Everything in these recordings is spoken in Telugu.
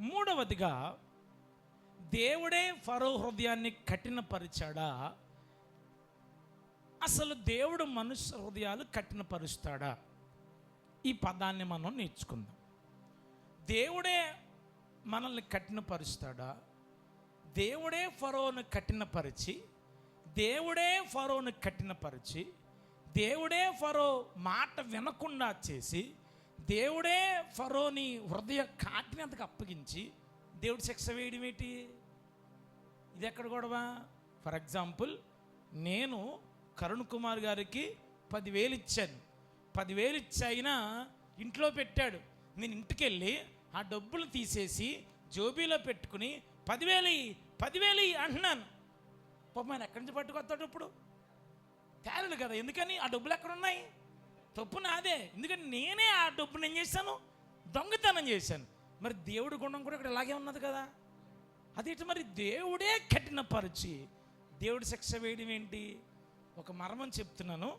మూడవదిగా దేవుడే ఫరో హృదయాన్ని కఠినపరిచాడా? అసలు దేవుడు మనుష్య హృదయాలు కఠినపరుస్తాడా? ఈ పదాన్ని మనం నేర్చుకుందాం. దేవుడే మనల్ని కఠినపరుస్తాడా? దేవుడే ఫరోను కఠినపరిచి దేవుడే ఫరోను కఠినపరిచి దేవుడే ఫరో మాట వినకుండా చేసి దేవుడే ఫరోని హృదయ కాఠినతకు అప్పగించి దేవుడు శిక్ష వేయడం ఏంటి? ఇది ఎక్కడ గొడవ? ఫర్ ఎగ్జాంపుల్ నేను కరుణ్ కుమార్ గారికి పదివేలు ఇచ్చాను. పదివేలు ఇచ్చి అయినా ఇంట్లో పెట్టాడు. నేను ఇంటికి వెళ్ళి ఆ డబ్బులు తీసేసి జోబీలో పెట్టుకుని పదివేలు పదివేలు అంటున్నాను. పాపం ఆయన ఎక్కడి నుంచి పట్టుకొస్తాడు ఇప్పుడు? తేలడు కదా ఎందుకని? ఆ డబ్బులు ఎక్కడున్నాయి? తప్పు నాదే. ఎందుకంటే నేనే ఆ డబ్బుని ఏం చేశాను? దొంగతనం చేశాను. మరి దేవుడి గుణం కూడా ఇక్కడ ఇలాగే ఉన్నది కదా. అదేంటి మరి దేవుడే కఠినపరిచి దేవుడి శిక్ష వేయడం ఏంటి? ఒక మర్మం చెప్తున్నాను.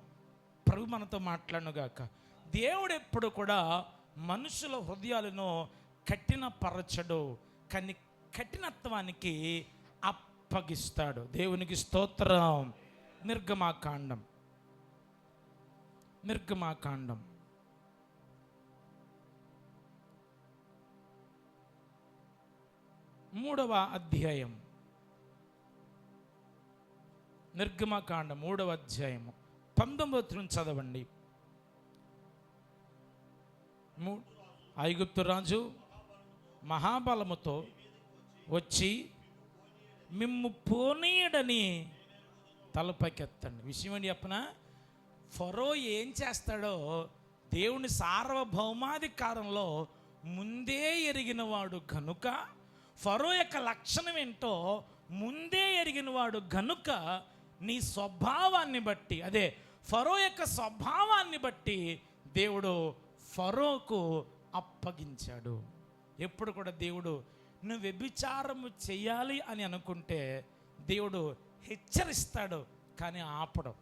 ప్రభు మనతో మాట్లాడనుగాక దేవుడు ఎప్పుడు కూడా మనుషుల హృదయాలను కఠినపరచడు కానీ కఠినత్వానికి అప్పగిస్తాడు. దేవునికి స్తోత్రం. నిర్గమాకాండం. నిర్గమాకాండం. మూడవ అధ్యాయం. నిర్గమకాండ మూడవ అధ్యాయము. పంతొమ్మిది చదవండి. మూ- ఐగుప్తు రాజు మహాబలముతో వచ్చి మిమ్ము పోనీయడని తలపైకెత్తండి. విషయం ఏంటి చెప్పనా? ఫరో ఏం చేస్తాడో దేవుని సార్వభౌమాధికారంలో ముందే ఎరిగినవాడు కనుక ఫరో యొక్క లక్షణం ఏంటో ముందే ఎరిగినవాడు గనుక నీ స్వభావాన్ని బట్టి అదే ఫరో యొక్క స్వభావాన్ని బట్టి దేవుడు ఫరోకు అప్పగించాడు. ఎప్పుడు కూడా దేవుడు నువ్వు వ్యభిచారము చేయాలి అని అనుకుంటే దేవుడు హెచ్చరిస్తాడు కానీ ఆపడం.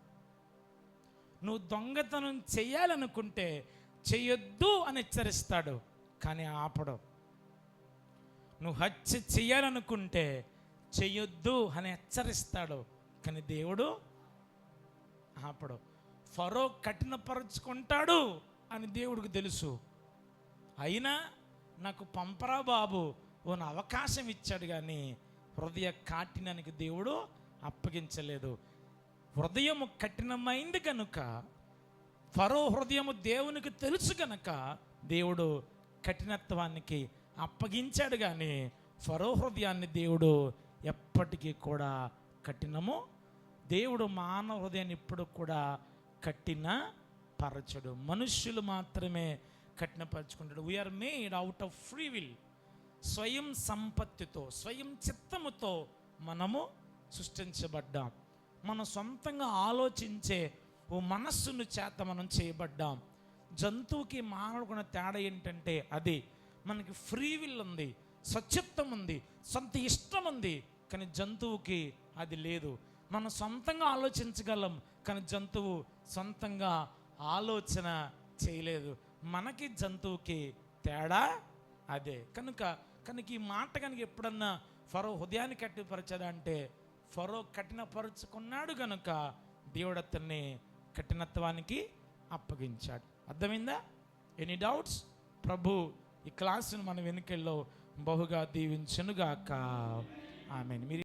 నువ్వు దొంగతనం చేయాలనుకుంటే చేయొద్దు అని హెచ్చరిస్తాడు కానీ ఆపడం. నువ్వు హత్య చేయాలనుకుంటే చెయ్యొద్దు అని హెచ్చరిస్తాడు కానీ దేవుడు ఆపడు. ఫరో కఠినపరుచుకుంటాడు అని దేవుడికి తెలుసు. అయినా నాకు పంపరా బాబు ఓ అవకాశం ఇచ్చాడు కానీ హృదయ కాఠినానికి దేవుడు అప్పగించలేదు. హృదయము కఠినమైంది కనుక ఫరో హృదయము దేవునికి తెలుసు కనుక దేవుడు కఠినత్వానికి అప్పగించాడు కానీ ఫరో హృదయాన్ని దేవుడు ఎప్పటికీ కూడా కఠినము దేవుడు మానవ హృదయాన్ని ఇప్పుడు కూడా కఠిన పరచడు మనుష్యులు మాత్రమే కఠినపరచుకుంటాడు. We are made out of free will స్వయం సంపత్తితో స్వయం చిత్తముతో మనము సృష్టించబడ్డాం. మనం సొంతంగా ఆలోచించే ఓ మనస్సును చేత మనం చేయబడ్డాం. జంతువుకి మానవుకున్న తేడా ఏంటంటే అది మనకి ఫ్రీ విల్ ఉంది స్వచ్ఛత్వం ఉంది సొంత ఇష్టం ఉంది కానీ జంతువుకి అది లేదు. మనం సొంతంగా ఆలోచించగలం కానీ జంతువు సొంతంగా ఆలోచన చేయలేదు. మనకి జంతువుకి తేడా అదే. కనుక కనుక ఈ మాట కనుక ఎప్పుడన్నా ఫరో హృదయాన్ని కట్టిపరచదా అంటే ఫరో కఠినపరుచుకున్నాడు గనుక దేవుడు అతన్ని కఠినత్వానికి అప్పగించాడు. అర్థమైందా? ఎనీ డౌట్స్ ప్రభు ఈ క్లాసును మన వెనుకల్లో బహుగా దీవించనుగాక. ఆమె మీరు